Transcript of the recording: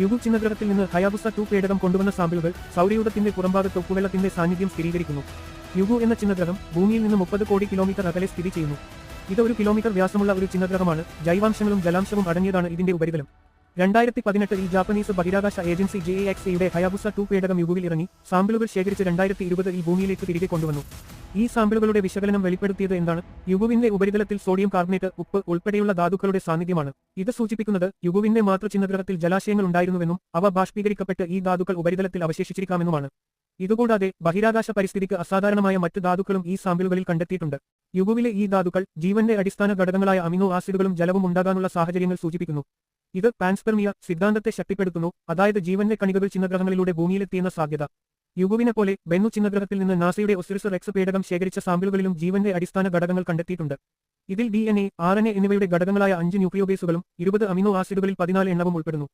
യുഗു ചിന്നഗ്രഹത്തിൽ നിന്ന് Hayabusa two പേടകം കൊണ്ടുവന്ന സാമ്പിളുകൾ സൗരയൂഥത്തിന്റെ പുറംഭാഗത്ത് ഉപ്പുവെള്ളത്തിന്റെ സാന്നിധ്യം സ്ഥിരീകരിക്കുന്നു. യുഗു എന്ന ചിന്നഗ്രഹം ഭൂമിയിൽ നിന്ന് മുപ്പത് കോടി കിലോമീറ്റർ അകലെ സ്ഥിതി ചെയ്യുന്നു. ഇത് ഒരു കിലോമീറ്റർ വ്യാസമുള്ള ഒരു ചിന്നഗ്രഹമാണ്. ജൈവാംശങ്ങളും ജലാംശവും അടങ്ങിയതാണ് ഇതിന്റെ ഉപരിതലം. രണ്ടായിരത്തി പതിനെട്ടിൽ ജാപ്പനീസ് ബഹിരാകാശ ഏജൻസി ജെ എക്സ് എയുടെ ഹയാബുസ ടു പേടകം യുഗുവിൽ ഇറങ്ങി സാമ്പിളുകൾ ശേഖരിച്ച് രണ്ടായിരത്തി ഇരുപതിൽ ഭൂമിയിലേക്ക് തിരികെ കൊണ്ടുവന്നു. ഈ സാമ്പിളുകളുടെ വിശകലനം വെളിപ്പെടുത്തിയത് എന്താണ്? യുഗുവിന്റെ ഉപരിതലത്തിൽ സോഡിയം കാർബണേറ്റ് ഉപ്പ് ഉൾപ്പെടെയുള്ള ധാതുക്കളുടെ സാന്നിധ്യമാണ്. ഇത് സൂചിപ്പിക്കുന്നത് യുഗുവിന്റെ മാത്രചിഹ്നഗ്രഹത്തിൽ ജലാശയങ്ങൾ ഉണ്ടായിരുന്നുവെന്നും അവ ബാഷ്പീകരിക്കപ്പെട്ട് ഈ ധാതുക്കൾ ഉപരിതലത്തിൽ അവശേഷിച്ചിരിക്കാമെന്നുമാണ്. ഇതുകൂടാതെ ബഹിരാകാശ പരിസ്ഥിതിക്ക് അസാധാരണമായ മറ്റ് ധാതുക്കളും ഈ സാമ്പിളുകളിൽ കണ്ടെത്തിയിട്ടുണ്ട്. യുഗുവിലെ ഈ ധാതുക്കൾ ജീവന്റെ അടിസ്ഥാന ഘടകങ്ങളായ അമിനോ ആസിഡുകളും ജലവും ഉണ്ടാകാനുള്ള സാഹചര്യങ്ങൾ സൂചിപ്പിക്കുന്നു. ഇത് പാൻസ്പെർമിയ സിദ്ധാന്തത്തെ ശക്തിപ്പെടുത്തുന്നു അതായത് ജീവന്റെ കണികകൾ ചിഹ്നഗ്രഹങ്ങളിലൂടെ ഭൂമിയിലെത്തിയെന്ന സാധ്യത. യുഗുവിനെ പോലെ ബെന്നു ചിന്നഗ്രഹത്തിൽ നിന്ന് നാസയുടെ ഒസിറിസ് റെക്സ് പേടകം ശേഖരിച്ച സാമ്പിളുകളിലും ജീവന്റെ അടിസ്ഥാന ഘടകങ്ങൾ കണ്ടെത്തിയിട്ടുണ്ട്. ഇതിൽ D N A R N A എന്നിവയുടെ ഘടകങ്ങളായ അഞ്ച് ന്യൂക്ലിയോബേസുകളും ഇരുപത് അമിനോ ആസിഡുകളിൽ പതിനാല് എണ്ണവും ഉൾപ്പെടുന്നു.